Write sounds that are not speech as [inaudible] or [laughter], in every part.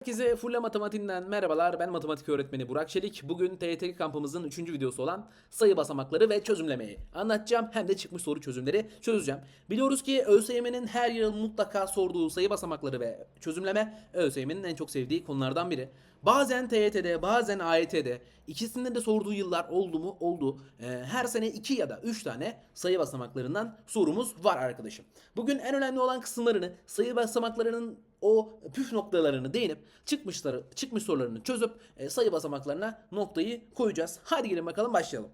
Herkese Fulle Matematiğinden merhabalar. Ben matematik öğretmeni Burak Çelik. Bugün TYT kampımızın 3. videosu olan sayı basamakları ve çözümlemeyi anlatacağım. Hem de çıkmış soru çözümleri çözeceğim. Biliyoruz ki ÖSYM'nin her yıl mutlaka sorduğu sayı basamakları ve çözümleme ÖSYM'nin en çok sevdiği konulardan biri. Bazen TYT'de bazen AYT'de ikisinde de sorduğu yıllar oldu mu? Oldu. Ee, her sene 2 ya da 3 tane sayı basamaklarından sorumuz var arkadaşım. Bugün en önemli olan kısımlarını sayı basamaklarının o püf noktalarını değinip çıkmışları çıkmış sorularını çözüp e, sayı basamaklarına noktayı koyacağız. Hadi gelin bakalım başlayalım.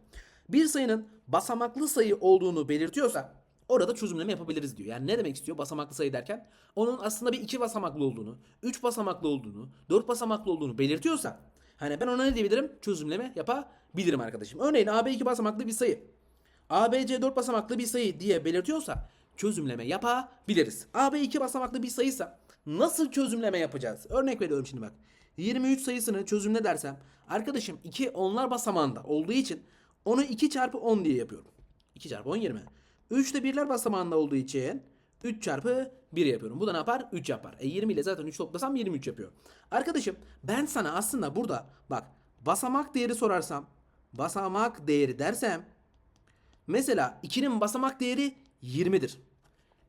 Bir sayının basamaklı sayı olduğunu belirtiyorsa orada çözümleme yapabiliriz diyor. Yani ne demek istiyor basamaklı sayı derken? Onun aslında bir iki basamaklı olduğunu, üç basamaklı olduğunu, dört basamaklı olduğunu belirtiyorsa hani ben ona ne diyebilirim? Çözümleme yapabilirim arkadaşım. Örneğin AB iki basamaklı bir sayı. ABC 4 basamaklı bir sayı diye belirtiyorsa çözümleme yapabiliriz. AB 2 basamaklı bir sayıysa nasıl çözümleme yapacağız? Örnek veriyorum şimdi bak. 23 sayısını çözümle dersem arkadaşım 2 onlar basamağında olduğu için onu 2 çarpı 10 diye yapıyorum. 2 çarpı 10 20. 3 de birler basamağında olduğu için 3 çarpı 1 yapıyorum. Bu da ne yapar? 3 yapar. E 20 ile zaten 3 toplasam 23 yapıyor. Arkadaşım ben sana aslında burada bak basamak değeri sorarsam basamak değeri dersem Mesela 2'nin basamak değeri 20'dir.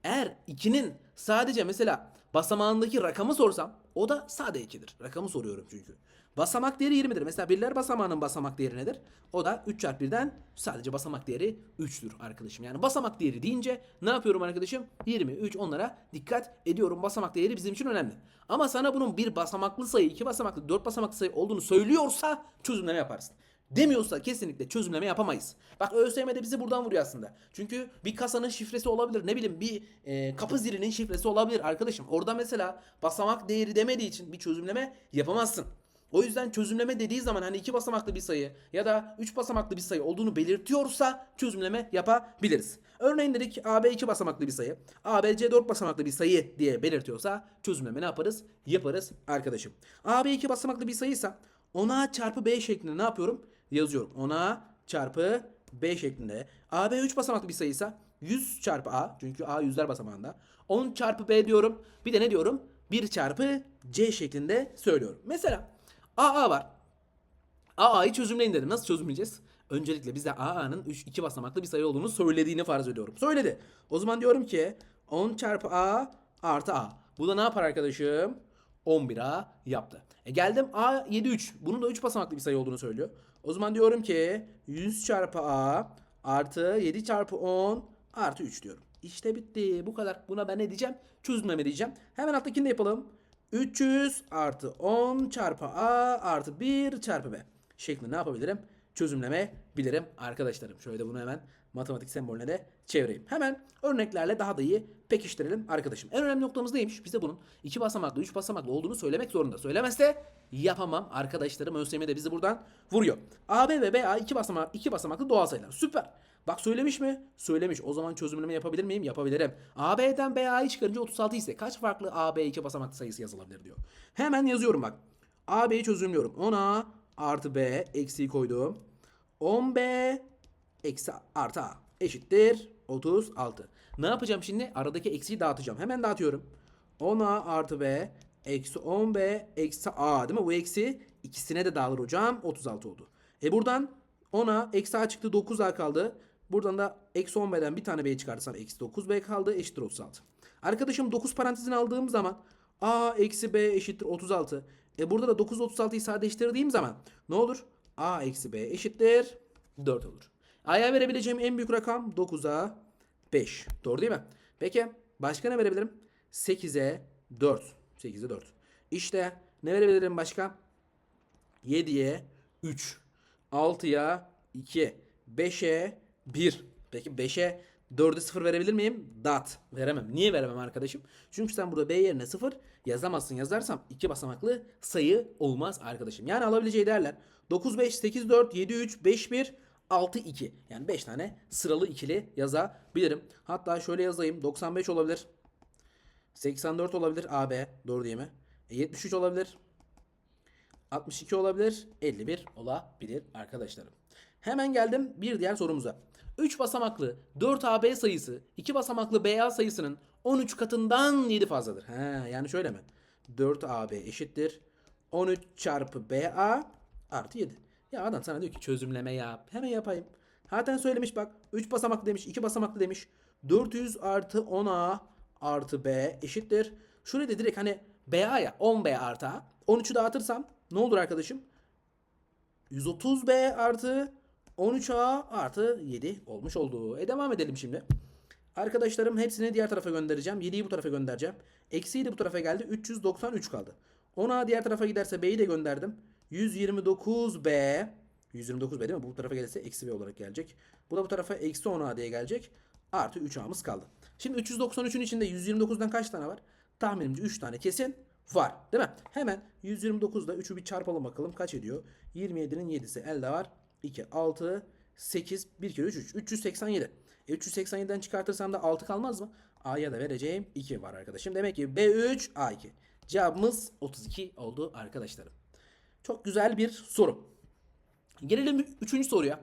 Eğer 2'nin sadece mesela basamağındaki rakamı sorsam o da sade 2'dir. Rakamı soruyorum çünkü. Basamak değeri 20'dir. Mesela birler basamağının basamak değeri nedir? O da 3 çarpı 1'den sadece basamak değeri 3'tür arkadaşım. Yani basamak değeri deyince ne yapıyorum arkadaşım? 23 onlara dikkat ediyorum. Basamak değeri bizim için önemli. Ama sana bunun bir basamaklı sayı, iki basamaklı, dört basamaklı sayı olduğunu söylüyorsa çözümleme yaparsın. Demiyorsa kesinlikle çözümleme yapamayız. Bak ÖSYM de bizi buradan vuruyor aslında. Çünkü bir kasanın şifresi olabilir. Ne bileyim bir e, kapı zilinin şifresi olabilir arkadaşım. Orada mesela basamak değeri demediği için bir çözümleme yapamazsın. O yüzden çözümleme dediği zaman hani iki basamaklı bir sayı ya da üç basamaklı bir sayı olduğunu belirtiyorsa çözümleme yapabiliriz. Örneğin dedik AB iki basamaklı bir sayı, ABC dört basamaklı bir sayı diye belirtiyorsa çözümleme ne yaparız? Yaparız arkadaşım. AB iki basamaklı bir sayıysa 10A çarpı B şeklinde ne yapıyorum? Yazıyorum. 10A çarpı B şeklinde. AB 3 basamaklı bir sayıysa 100 çarpı A. Çünkü A yüzler basamağında. 10 çarpı B diyorum. Bir de ne diyorum? 1 çarpı C şeklinde söylüyorum. Mesela AA var. AA'yı çözümleyin dedim. Nasıl çözümleyeceğiz? Öncelikle bize AA'nın 3 2 basamaklı bir sayı olduğunu söylediğini farz ediyorum. Söyledi. O zaman diyorum ki 10 çarpı A artı A. Bu da ne yapar arkadaşım? 11A yaptı. E geldim A 7 3. Bunun da 3 basamaklı bir sayı olduğunu söylüyor. O zaman diyorum ki 100 çarpı A artı 7 çarpı 10 artı 3 diyorum. İşte bitti. Bu kadar. Buna ben ne diyeceğim? Çözümleme diyeceğim. Hemen alttakini de yapalım. 300 artı 10 çarpı A artı 1 çarpı B şeklinde ne yapabilirim? Çözümleme bilirim arkadaşlarım. Şöyle bunu hemen matematik sembolüne de çevireyim. Hemen örneklerle daha da iyi pekiştirelim arkadaşım. En önemli noktamız neymiş? Bize bunun iki basamaklı, üç basamaklı olduğunu söylemek zorunda. Söylemezse yapamam. Arkadaşlarım ÖSYM de bizi buradan vuruyor. AB ve BA iki basamak, iki basamaklı doğal sayılar. Süper. Bak söylemiş mi? Söylemiş. O zaman çözümleme yapabilir miyim? Yapabilirim. AB'den BA'yı çıkarınca 36 ise kaç farklı AB iki basamaklı sayısı yazılabilir diyor. Hemen yazıyorum bak. AB'yi çözümlüyorum. 10A artı B eksiği koydum. 10B eksi artı A eşittir 36. Ne yapacağım şimdi? Aradaki eksiği dağıtacağım. Hemen dağıtıyorum. 10A artı B eksi 10B eksi A değil mi? Bu eksi ikisine de dağılır hocam. 36 oldu. E buradan 10'a eksi A çıktı 9A kaldı. Buradan da eksi 10B'den bir tane B çıkartırsam eksi 9B kaldı eşittir 36. Arkadaşım 9 parantezini aldığım zaman A eksi B eşittir 36. E burada da 9 36'yı sadeleştirdiğim zaman ne olur? A eksi B eşittir 4 olur. A'ya verebileceğim en büyük rakam 9'a 5. Doğru değil mi? Peki başka ne verebilirim? 8'e 4. 8'e 4. İşte ne verebilirim başka? 7'ye 3. 6'ya 2. 5'e 1. Peki 5'e 4'e 0 verebilir miyim? Dat. Veremem. Niye veremem arkadaşım? Çünkü sen burada B yerine 0 yazamazsın. Yazarsam 2 basamaklı sayı olmaz arkadaşım. Yani alabileceği değerler 9, 5, 8, 4, 7, 3, 5, 1, 6, 2. Yani 5 tane sıralı ikili yazabilirim. Hatta şöyle yazayım. 95 olabilir. 84 olabilir AB. Doğru değil mi? E, 73 olabilir. 62 olabilir, 51 olabilir arkadaşlarım. Hemen geldim bir diğer sorumuza. 3 basamaklı 4AB sayısı 2 basamaklı BA sayısının 13 katından 7 fazladır. He, yani şöyle mi? 4AB eşittir. 13 çarpı BA artı 7. Ya adam sana diyor ki çözümleme yap. Hemen yapayım. Zaten söylemiş bak. 3 basamaklı demiş. 2 basamaklı demiş. 400 artı 10A artı B eşittir. Şuraya da direkt hani BA ya 10B artı A. 13'ü dağıtırsam ne olur arkadaşım? 130B artı 13A artı 7 olmuş oldu. E devam edelim şimdi. Arkadaşlarım hepsini diğer tarafa göndereceğim. 7'yi bu tarafa göndereceğim. Eksiği de bu tarafa geldi. 393 kaldı. 10A diğer tarafa giderse B'yi de gönderdim. 129B 129B değil mi? Bu tarafa gelirse eksi B olarak gelecek. Bu da bu tarafa eksi 10A diye gelecek. Artı 3A'mız kaldı. Şimdi 393'ün içinde 129'dan kaç tane var? Tahminimce 3 tane kesin var. Değil mi? Hemen 129'da 3'ü bir çarpalım bakalım. Kaç ediyor? 27'nin 7'si elde var. 2, 6, 8, 1 kere 3, 3. 387. E 387'den çıkartırsam da 6 kalmaz mı? A'ya da vereceğim 2 var arkadaşım. Demek ki B3, A2. Cevabımız 32 oldu arkadaşlarım. Çok güzel bir soru. Gelelim 3. soruya.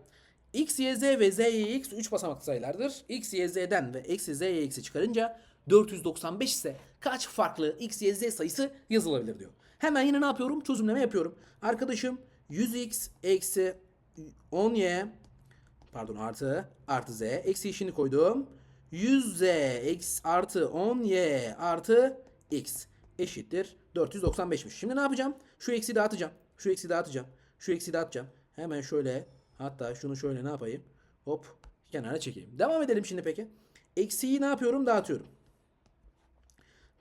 X, Y, Z ve Z, Y, X 3 basamaklı sayılardır. X, Y, Z'den ve eksi Z, Y, X'i çıkarınca 495 ise kaç farklı X, Y, Z sayısı yazılabilir diyor. Hemen yine ne yapıyorum? Çözümleme yapıyorum. Arkadaşım 100X eksi 10Y pardon artı artı Z eksi işini koydum. 100Z x artı 10Y artı X eşittir 495'miş. Şimdi ne yapacağım? Şu eksi dağıtacağım. Şu eksi dağıtacağım. Şu eksi dağıtacağım. Hemen şöyle hatta şunu şöyle ne yapayım? Hop kenara çekeyim. Devam edelim şimdi peki. Eksiyi ne yapıyorum? Dağıtıyorum.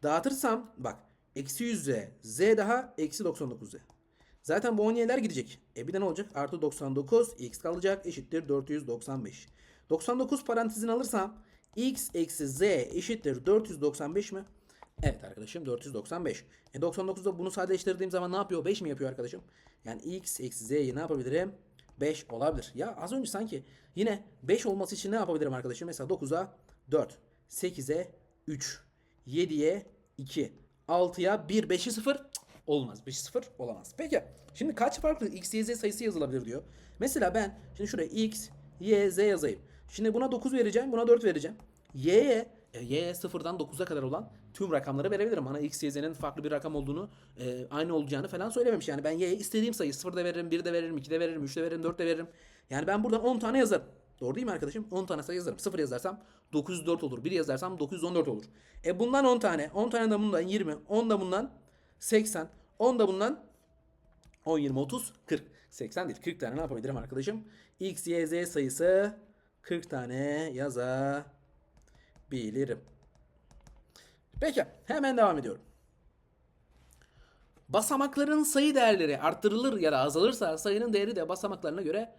Dağıtırsam bak eksi 100Z Z daha eksi 99Z. Zaten bu 10y'ler gidecek. E bir de ne olacak? Artı 99 x kalacak eşittir 495. 99 parantezini alırsam x eksi z eşittir 495 mi? Evet arkadaşım 495. E 99'da bunu sadeleştirdiğim zaman ne yapıyor? 5 mi yapıyor arkadaşım? Yani x eksi z'yi ne yapabilirim? 5 olabilir. Ya az önce sanki yine 5 olması için ne yapabilirim arkadaşım? Mesela 9'a 4, 8'e 3, 7'ye 2, 6'ya 1, 5'i 0 olmaz. 5'i 0 olamaz. Peki şimdi kaç farklı x, y, z sayısı yazılabilir diyor. Mesela ben şimdi şuraya x, y, z yazayım. Şimdi buna 9 vereceğim, buna 4 vereceğim. Y'ye e, y'ye 0'dan 9'a kadar olan tüm rakamları verebilirim. Bana x, y, z'nin farklı bir rakam olduğunu, e, aynı olacağını falan söylememiş. Yani ben y'ye istediğim sayı 0'da veririm, 1'de veririm, 2'de veririm, 3'de veririm, 4'de veririm. Yani ben buradan 10 tane yazarım. Doğru değil mi arkadaşım? 10 tane sayı yazarım. 0 yazarsam 904 olur. 1 yazarsam 914 olur. E bundan 10 tane. 10 tane de bundan 20. 10 da bundan 80. 10 da bundan 10, 20, 30, 40. 80 değil. 40 tane ne yapabilirim arkadaşım? X, Y, Z sayısı 40 tane yazabilirim. Peki hemen devam ediyorum. Basamakların sayı değerleri arttırılır ya da azalırsa sayının değeri de basamaklarına göre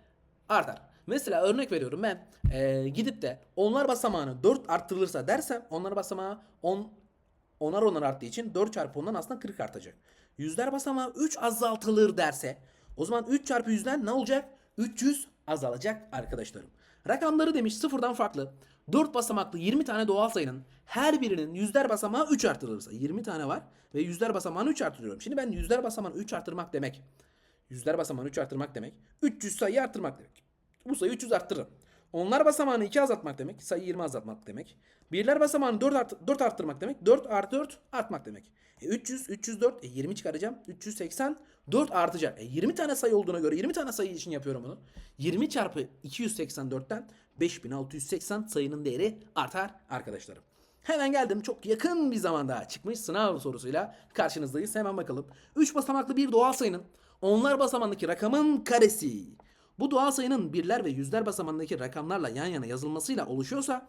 artar. Mesela örnek veriyorum ben eee, gidip de onlar basamağını 4 arttırılırsa dersem onlar basamağı 10 onar onar arttığı için 4 çarpı 10'dan aslında 40 artacak. Yüzler basamağı 3 azaltılır derse o zaman 3 çarpı 100'den ne olacak? 300 azalacak arkadaşlarım. Rakamları demiş sıfırdan farklı. 4 basamaklı 20 tane doğal sayının her birinin yüzler basamağı 3 artırılırsa 20 tane var ve yüzler basamağını 3 artırıyorum. Şimdi ben yüzler basamağını 3 artırmak demek. Yüzler basamağını 3 artırmak demek. 300 sayı arttırmak demek. Bu sayıyı 300 arttırırım. Onlar basamağını 2 azaltmak demek. Sayı 20 azaltmak demek. Birler basamağını 4, art 4 arttırmak demek. 4 artı 4 artmak dedemek. E 300, 304, e 20 çıkaracağım. 380, 4 artacak. E 20 tane sayı olduğuna göre 20 tane sayı için yapıyorum bunu. 20 çarpı 284'ten 5680 sayının değeri artar arkadaşlarım. Hemen geldim çok yakın bir zamanda çıkmış sınav sorusuyla karşınızdayız. Hemen bakalım. 3 basamaklı bir doğal sayının onlar basamağındaki rakamın karesi. Bu doğal sayının birler ve yüzler basamağındaki rakamlarla yan yana yazılmasıyla oluşuyorsa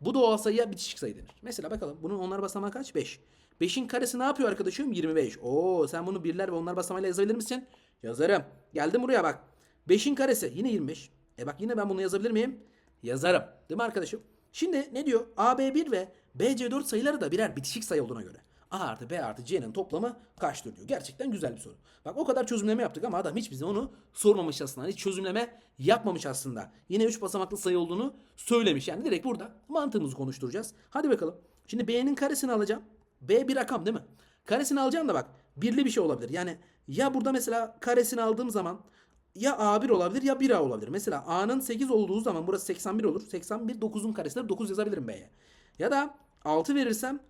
bu doğal sayıya bitişik sayı denir. Mesela bakalım bunun onlar basamağı kaç? 5. 5'in karesi ne yapıyor arkadaşım? 25. Oo sen bunu birler ve onlar basamağıyla yazabilir misin? Yazarım. Geldim buraya bak. 5'in karesi yine 25. E bak yine ben bunu yazabilir miyim? Yazarım. Değil mi arkadaşım? Şimdi ne diyor? AB1 ve BC4 sayıları da birer bitişik sayı olduğuna göre. A artı B artı C'nin toplamı kaçtır diyor. Gerçekten güzel bir soru. Bak o kadar çözümleme yaptık ama adam hiç bize onu sormamış aslında. Hiç çözümleme yapmamış aslında. Yine 3 basamaklı sayı olduğunu söylemiş. Yani direkt burada mantığımızı konuşturacağız. Hadi bakalım. Şimdi B'nin karesini alacağım. B bir rakam değil mi? Karesini alacağım da bak birli bir şey olabilir. Yani ya burada mesela karesini aldığım zaman ya A1 olabilir ya 1A olabilir. Mesela A'nın 8 olduğu zaman burası 81 olur. 81 9'un karesidir. 9 yazabilirim B'ye. Ya da 6 verirsem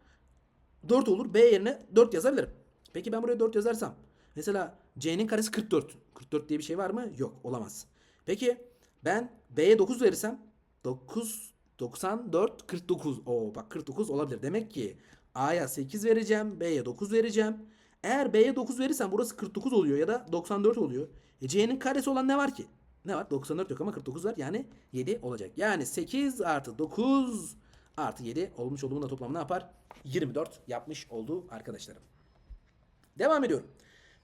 4 olur. B yerine 4 yazabilirim. Peki ben buraya 4 yazarsam. Mesela C'nin karesi 44. 44 diye bir şey var mı? Yok olamaz. Peki ben B'ye 9 verirsem 9 94 49. Oo bak 49 olabilir. Demek ki A'ya 8 vereceğim. B'ye 9 vereceğim. Eğer B'ye 9 verirsem burası 49 oluyor ya da 94 oluyor. E C'nin karesi olan ne var ki? Ne var? 94 yok ama 49 var. Yani 7 olacak. Yani 8 artı 9 artı 7 olmuş olduğunun da toplamı ne yapar? 24 yapmış oldu arkadaşlarım. Devam ediyorum.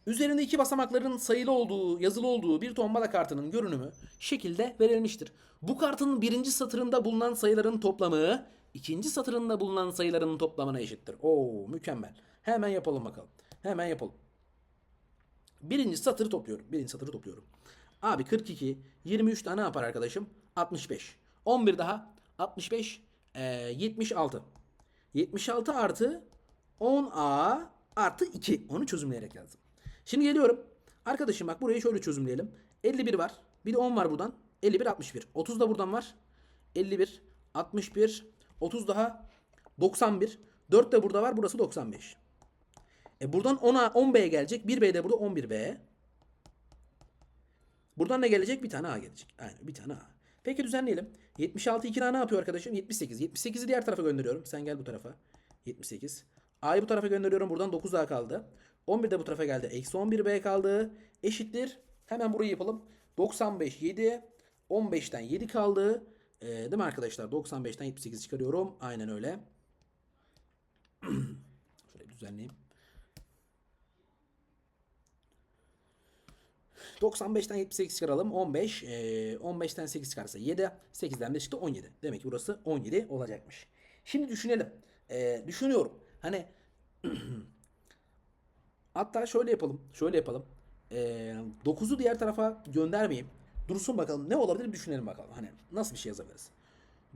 Üzerinde iki basamakların sayılı olduğu, yazılı olduğu bir tombala kartının görünümü şekilde verilmiştir. Bu kartın birinci satırında bulunan sayıların toplamı ikinci satırında bulunan sayıların toplamına eşittir. Oo mükemmel. Hemen yapalım bakalım. Hemen yapalım. Birinci satırı topluyorum. Birinci satırı topluyorum. Abi 42, 23 tane yapar arkadaşım? 65. 11 daha 65, eee, 76. 76 artı 10A artı 2. Onu çözümleyerek yazdım. Şimdi geliyorum. Arkadaşım bak burayı şöyle çözümleyelim. 51 var. Bir de 10 var buradan. 51, 61. 30 da buradan var. 51, 61, 30 daha 91. 4 de burada var. Burası 95. E buradan 10'a 10B'ye gelecek. 1B de burada 11B. Buradan ne gelecek? Bir tane A gelecek. Aynen bir tane A. Peki düzenleyelim. 76 2 ne yapıyor arkadaşım? 78. 78'i diğer tarafa gönderiyorum. Sen gel bu tarafa. 78. A'yı bu tarafa gönderiyorum. Buradan 9 A kaldı. 11 de bu tarafa geldi. Eksi 11 B kaldı. Eşittir. Hemen burayı yapalım. 95 7. 15'ten 7 kaldı. Ee, değil mi arkadaşlar? 95'ten 78 çıkarıyorum. Aynen öyle. [clears throat] Şöyle düzenleyeyim. 95'ten 78 çıkaralım. 15. Ee, 15'ten 8 çıkarsa 7. 8'den de çıktı 17. Demek ki burası 17 olacakmış. Şimdi düşünelim. Ee, düşünüyorum. Hani [clears throat] hatta şöyle yapalım. Şöyle yapalım. Ee, 9'u diğer tarafa göndermeyeyim. Dursun bakalım ne olabilir bir düşünelim bakalım. Hani nasıl bir şey yazabiliriz.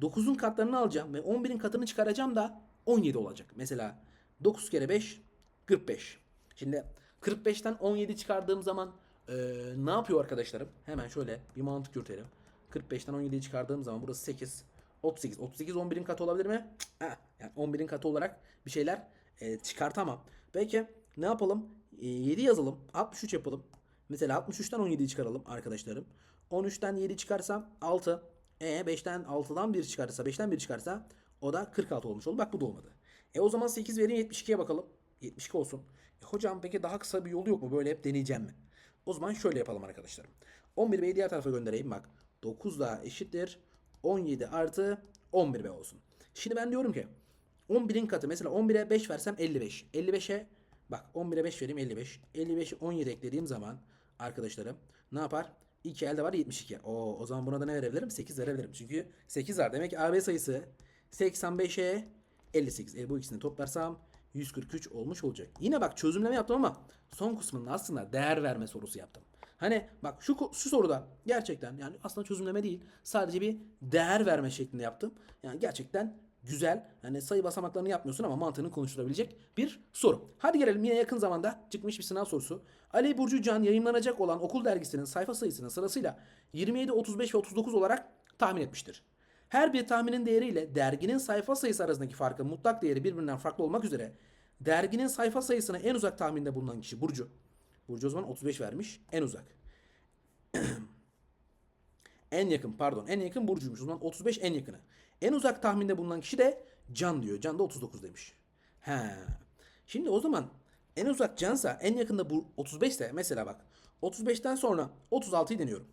9'un katlarını alacağım ve 11'in katını çıkaracağım da 17 olacak. Mesela 9 kere 5 45. Şimdi 45'ten 17 çıkardığım zaman ee, ne yapıyor arkadaşlarım? Hemen şöyle bir mantık yürütelim. 45'ten 17'yi çıkardığım zaman burası 8. 38. 38 11'in katı olabilir mi? Heh, yani 11'in katı olarak bir şeyler e, çıkartamam. Peki ne yapalım? E, 7 yazalım. 63 yapalım. Mesela 63'ten 17'yi çıkaralım arkadaşlarım. 13'ten 7 çıkarsam 6. E 5'ten 6'dan 1 çıkarsa 5'ten 1 çıkarsa o da 46 olmuş oldu. Bak bu da olmadı. E o zaman 8 vereyim 72'ye bakalım. 72 olsun. E, hocam peki daha kısa bir yolu yok mu? Böyle hep deneyeceğim mi? O zaman şöyle yapalım arkadaşlarım. 11B'yi diğer tarafa göndereyim bak. 9 daha eşittir. 17 artı 11B olsun. Şimdi ben diyorum ki 11'in katı mesela 11'e 5 versem 55. 55'e bak 11'e 5 vereyim 55. 55'i 17 eklediğim zaman arkadaşlarım ne yapar? 2 elde var 72. Oo, o zaman buna da ne verebilirim? 8 verebilirim. Çünkü 8 var. Demek ki AB sayısı 85'e 58. E, bu ikisini toplarsam 143 olmuş olacak. Yine bak çözümleme yaptım ama son kısmında aslında değer verme sorusu yaptım. Hani bak şu şu soruda gerçekten yani aslında çözümleme değil. Sadece bir değer verme şeklinde yaptım. Yani gerçekten güzel. Hani sayı basamaklarını yapmıyorsun ama mantığını konuşturabilecek bir soru. Hadi gelelim yine yakın zamanda çıkmış bir sınav sorusu. Ali Burcu Can yayınlanacak olan okul dergisinin sayfa sayısını sırasıyla 27, 35 ve 39 olarak tahmin etmiştir. Her bir tahminin değeriyle derginin sayfa sayısı arasındaki farkın mutlak değeri birbirinden farklı olmak üzere derginin sayfa sayısına en uzak tahminde bulunan kişi Burcu. Burcu o zaman 35 vermiş. En uzak. [clears throat] en yakın pardon. En yakın Burcu'ymuş. O zaman 35 en yakını. En uzak tahminde bulunan kişi de Can diyor. Can da 39 demiş. He. Şimdi o zaman en uzak Cansa en yakında bu 35 ise mesela bak 35'ten sonra 36'yı deniyorum.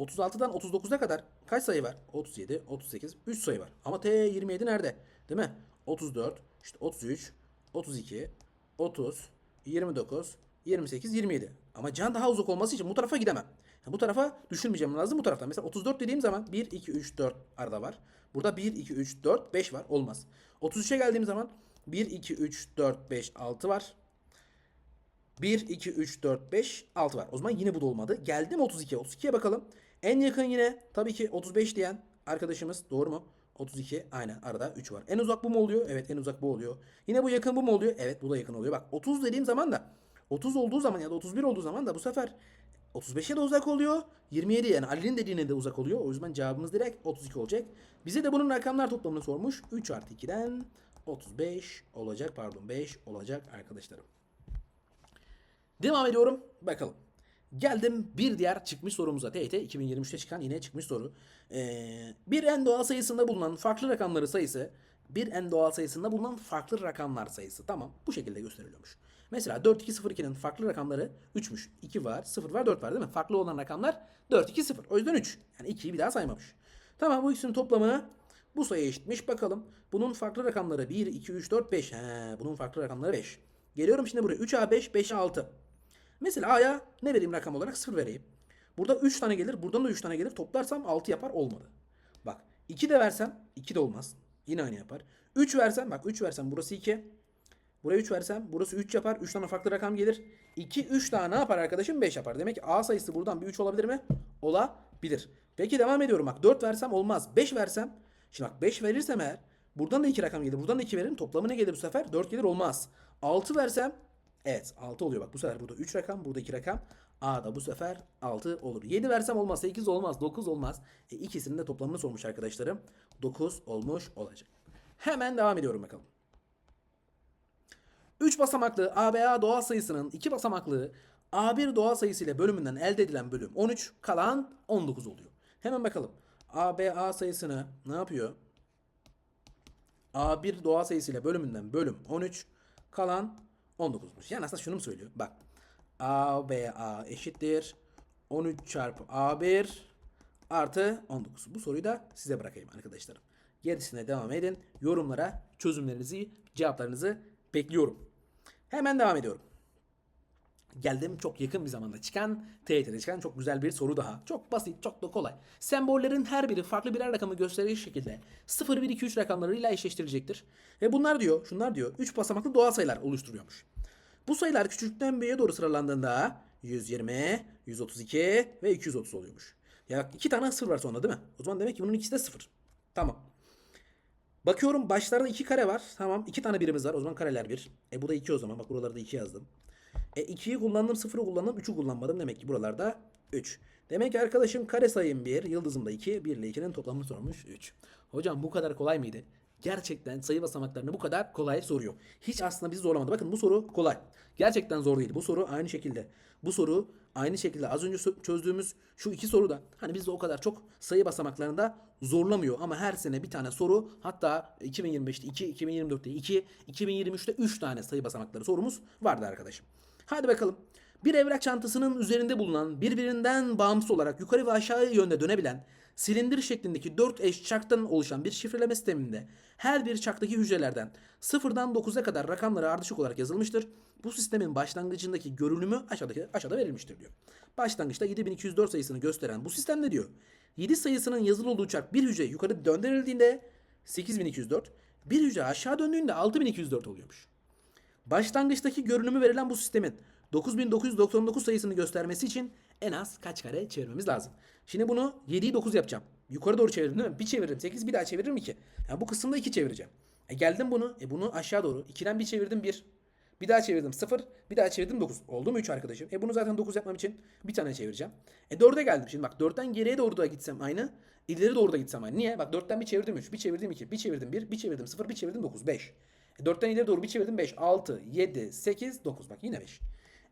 36'dan 39'a kadar kaç sayı var? 37, 38, 3 sayı var. Ama T27 nerede? Değil mi? 34, işte 33, 32, 30, 29, 28, 27. Ama can daha uzak olması için bu tarafa gidemem. Bu tarafa düşünmeyeceğim lazım bu taraftan. Mesela 34 dediğim zaman 1, 2, 3, 4 arada var. Burada 1, 2, 3, 4, 5 var. Olmaz. 33'e geldiğim zaman 1, 2, 3, 4, 5, 6 var. 1, 2, 3, 4, 5, 6 var. O zaman yine bu da olmadı. Geldim 32'ye. 32'ye bakalım. En yakın yine tabii ki 35 diyen arkadaşımız. Doğru mu? 32 aynen arada 3 var. En uzak bu mu oluyor? Evet en uzak bu oluyor. Yine bu yakın bu mu oluyor? Evet bu da yakın oluyor. Bak 30 dediğim zaman da 30 olduğu zaman ya da 31 olduğu zaman da bu sefer 35'e de uzak oluyor. 27 yani Ali'nin dediğine de uzak oluyor. O yüzden cevabımız direkt 32 olacak. Bize de bunun rakamlar toplamını sormuş. 3 artı 2'den 35 olacak pardon 5 olacak arkadaşlarım. Devam ediyorum. Bakalım. Geldim bir diğer çıkmış sorumuza. TYT 2023'te çıkan yine çıkmış soru. Ee, bir en doğal sayısında bulunan farklı rakamları sayısı bir en doğal sayısında bulunan farklı rakamlar sayısı. Tamam bu şekilde gösteriliyormuş. Mesela 4, 2, 0, 2'nin farklı rakamları 3'müş. 2 var, 0 var, 4 var değil mi? Farklı olan rakamlar 4, 2, 0. O yüzden 3. Yani 2'yi bir daha saymamış. Tamam bu ikisinin toplamı bu sayı eşitmiş. Bakalım. Bunun farklı rakamları 1, 2, 3, 4, 5. He, bunun farklı rakamları 5. Geliyorum şimdi buraya. 3A 5, 5A 6. Mesela A'ya ne vereyim rakam olarak? 0 vereyim. Burada 3 tane gelir. Buradan da 3 tane gelir. Toplarsam 6 yapar. Olmadı. Bak 2 de versem 2 de olmaz. Yine aynı yapar. 3 versem bak 3 versem burası 2. Buraya 3 versem burası 3 yapar. 3 tane farklı rakam gelir. 2 3 daha ne yapar arkadaşım? 5 yapar. Demek ki A sayısı buradan bir 3 olabilir mi? Olabilir. Peki devam ediyorum. Bak 4 versem olmaz. 5 versem. Şimdi bak 5 verirsem eğer buradan da 2 rakam gelir. Buradan da 2 veririm. Toplamı ne gelir bu sefer? 4 gelir olmaz. 6 versem Evet 6 oluyor bak bu sefer burada 3 rakam burada 2 rakam. A da bu sefer 6 olur. 7 versem olmaz 8 olmaz 9 olmaz. E, ikisinin de toplamını sormuş arkadaşlarım. 9 olmuş olacak. Hemen devam ediyorum bakalım. 3 basamaklı ABA doğal sayısının 2 basamaklı A1 doğal sayısı ile bölümünden elde edilen bölüm 13 kalan 19 oluyor. Hemen bakalım. ABA sayısını ne yapıyor? A1 doğal sayısı ile bölümünden bölüm 13 kalan 19'muş. Yani aslında şunu mu söylüyor? Bak. ABA eşittir 13 çarpı A1 artı 19. Bu soruyu da size bırakayım arkadaşlarım. Gerisine devam edin. Yorumlara çözümlerinizi, cevaplarınızı bekliyorum. Hemen devam ediyorum. Geldim çok yakın bir zamanda çıkan TYT'de çıkan çok güzel bir soru daha. Çok basit, çok da kolay. Sembollerin her biri farklı birer rakamı gösterecek şekilde 0, 1, 2, 3 rakamlarıyla eşleştirilecektir. Ve bunlar diyor, şunlar diyor 3 basamaklı doğal sayılar oluşturuyormuş. Bu sayılar küçükten büyüğe doğru sıralandığında 120, 132 ve 230 oluyormuş. Ya iki tane sıfır var sonunda değil mi? O zaman demek ki bunun ikisi de sıfır. Tamam. Bakıyorum başlarda iki kare var. Tamam iki tane birimiz var. O zaman kareler bir. E bu da iki o zaman. Bak buralarda iki yazdım. E 2'yi kullandım, 0'ı kullandım, 3'ü kullanmadım. Demek ki buralarda 3. Demek ki arkadaşım kare sayım 1, yıldızım da 2, 1 ile 2'nin toplamını sormuş 3. Hocam bu kadar kolay mıydı? Gerçekten sayı basamaklarını bu kadar kolay soruyor. Hiç aslında bizi zorlamadı. Bakın bu soru kolay. Gerçekten zor değil. Bu soru aynı şekilde. Bu soru aynı şekilde az önce çözdüğümüz şu iki soru da hani bizi o kadar çok sayı basamaklarında zorlamıyor. Ama her sene bir tane soru hatta 2025'te 2, 2024'te 2, 2023'te 3 tane sayı basamakları sorumuz vardı arkadaşım. Hadi bakalım. Bir evrak çantasının üzerinde bulunan birbirinden bağımsız olarak yukarı ve aşağı yönde dönebilen silindir şeklindeki 4 eş çarktan oluşan bir şifreleme sisteminde her bir çarktaki hücrelerden 0'dan 9'a kadar rakamları ardışık olarak yazılmıştır. Bu sistemin başlangıcındaki görünümü aşağıdaki aşağıda verilmiştir diyor. Başlangıçta 7204 sayısını gösteren bu sistemde diyor 7 sayısının yazılı olduğu çark bir hücre yukarı döndürüldüğünde 8204, bir hücre aşağı döndüğünde 6204 oluyormuş. Başlangıçtaki görünümü verilen bu sistemin 9999 sayısını göstermesi için en az kaç kare çevirmemiz lazım? Şimdi bunu 7'yi 9 yapacağım. Yukarı doğru çevirdim değil mi? Bir çeviririm 8 bir daha çeviririm 2. Yani bu kısımda 2 çevireceğim. E geldim bunu. E bunu aşağı doğru. 2'den bir çevirdim 1. Bir daha çevirdim 0. Bir daha çevirdim 9. Oldu mu 3 arkadaşım? E bunu zaten 9 yapmam için bir tane çevireceğim. E 4'e geldim. Şimdi bak 4'ten geriye doğru da gitsem aynı. İleri doğru da gitsem aynı. Niye? Bak 4'ten bir çevirdim 3. Bir çevirdim 2. Bir çevirdim 1. Bir çevirdim 0. Bir çevirdim 9. 5. E 4'ten ileri doğru bir çevirdim 5. 6, 7, 8, 9. Bak yine 5.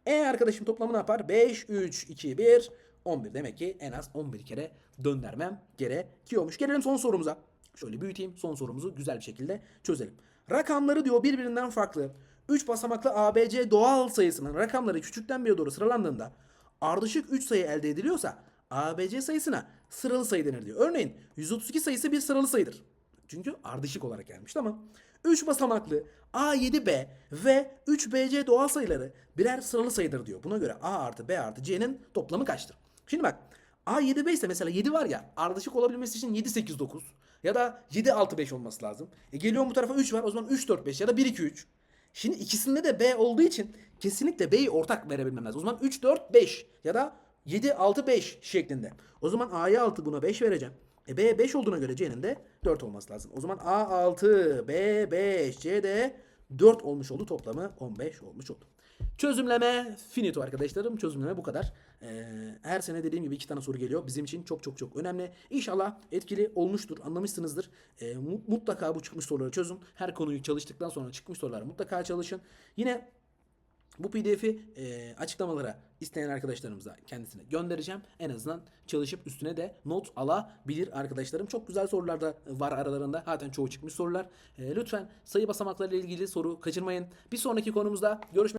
E arkadaşım toplamı ne yapar? 5, 3, 2, 1, 11. Demek ki en az 11 kere döndürmem gerekiyormuş. Gelelim son sorumuza. Şöyle büyüteyim. Son sorumuzu güzel bir şekilde çözelim. Rakamları diyor birbirinden farklı. 3 basamaklı ABC doğal sayısının rakamları küçükten büyüğe doğru sıralandığında ardışık 3 sayı elde ediliyorsa ABC sayısına sıralı sayı denir diyor. Örneğin 132 sayısı bir sıralı sayıdır. Çünkü ardışık olarak gelmiş tamam. 3 basamaklı A7B ve 3BC doğal sayıları birer sıralı sayıdır diyor. Buna göre A artı B artı C'nin toplamı kaçtır? Şimdi bak A7B ise mesela 7 var ya ardışık olabilmesi için 7 8 9 ya da 7 6 5 olması lazım. E geliyorum bu tarafa 3 var o zaman 3 4 5 ya da 1 2 3. Şimdi ikisinde de B olduğu için kesinlikle B'yi ortak verebilmem lazım. O zaman 3 4 5 ya da 7 6 5 şeklinde. O zaman A'ya 6 buna 5 vereceğim. E B 5 olduğuna göre C'nin de 4 olması lazım. O zaman A 6, B 5, C de 4 olmuş oldu. Toplamı 15 olmuş oldu. Çözümleme finito arkadaşlarım. Çözümleme bu kadar. Ee, her sene dediğim gibi iki tane soru geliyor. Bizim için çok çok çok önemli. İnşallah etkili olmuştur, anlamışsınızdır. Ee, mu- mutlaka bu çıkmış soruları çözün. Her konuyu çalıştıktan sonra çıkmış soruları mutlaka çalışın. Yine Bu pdf'i e, açıklamalara isteyen arkadaşlarımıza kendisine göndereceğim. En azından çalışıp üstüne de not alabilir arkadaşlarım. Çok güzel sorular da var aralarında. Zaten çoğu çıkmış sorular. E, lütfen sayı basamaklarıyla ilgili soru kaçırmayın. Bir sonraki konumuzda görüşmek